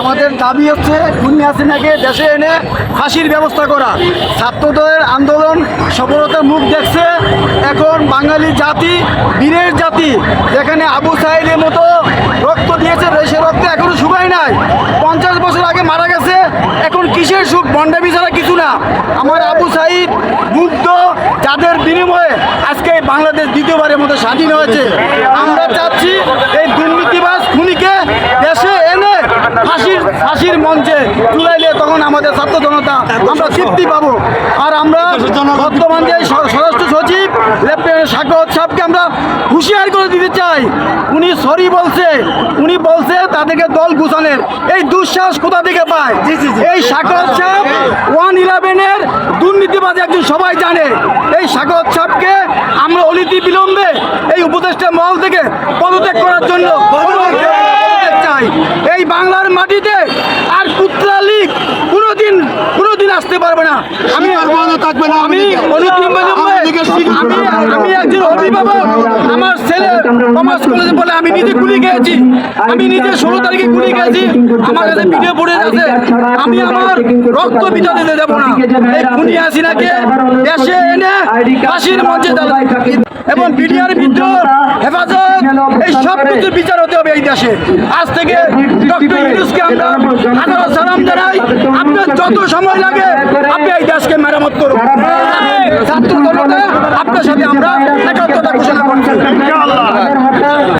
আমাদের দাবি হচ্ছে, খুনি হাসিনাকে দেশে এনে ফাঁসির ব্যবস্থা করা। ছাত্রদের আন্দোলন সফলতার মুখ দেখছে এখন বাঙালি জাতি, বীরের জাতি। যেখানে আবু সাইদের মতো রক্ত দিয়েছে সে রক্ত এখনও শুকায় নাই। পঞ্চাশ বছর আগে মারা গেছে, এখন কিসের সুখ? বন্ডাবি ছাড়া কিছু না। আমার আবু সাইদ মুগ্ধ, যাদের বিনিময়ে আজকে বাংলাদেশ দ্বিতীয়বারের মতো স্বাধীন হয়েছে আমরা চাচ্ছি এই দুর্নীতিবাজ খুনিকে দেশে এনে ফাঁসির মঞ্চে তুলাইলে তখন আমাদের ছাত্র জনতা আমরা তৃপ্তি পাবো। আর আমরা বর্তমান যে স্বরাষ্ট্র সচিব লেফটেন্যান্ট সাগর সাহেবকে আমরা হুঁশিয়ার করে দিতে চাই। উনি সরি বলছে উনি বলছে তাদেরকে দল গুছানের। এই দুঃসাহস কোথা থেকে পায়? এই সাগর সাহেব ওয়ান ইলেভেনের দুর্নীতিবাজ একজন সবাই জানে। এই সাগর সাহেবকে আমরা অলিতি বিলম্বে এই উপদেষ্টা মহল থেকে পদত্যাগ করার জন্য অনুরোধ চাই এই বাংলার মাটিতে আর কুত্রা লীগ কোনোদিন কোনোদিন আসতে পারবে না। আমি থাকবে না আমি আমি একজন অভিভাবক। আমার ছেলে কমার্স কলেজে বলে আমি নিজে গুলি খেয়েছি। আমি নিজে ষোলো তারিখে গুলি খেয়েছি। আমার কাছে ভিডিও পড়ে আছে আমি আমার রক্ত বিটা দিতে দেবো না। এই খুনি হাসিনাকে দেশে এনে ফাঁসির মঞ্চে এবং বিডিআর বিদ্রোহ হেফাজত এই সব কিছুর বিচার হতে হবে এই দেশে। আজ থেকে ডক্টর ইউনুসকে আমরা হাজারো সালাম জানাই। আপনার যত সময় লাগে আপনি এই দেশকে মেরামত করুন।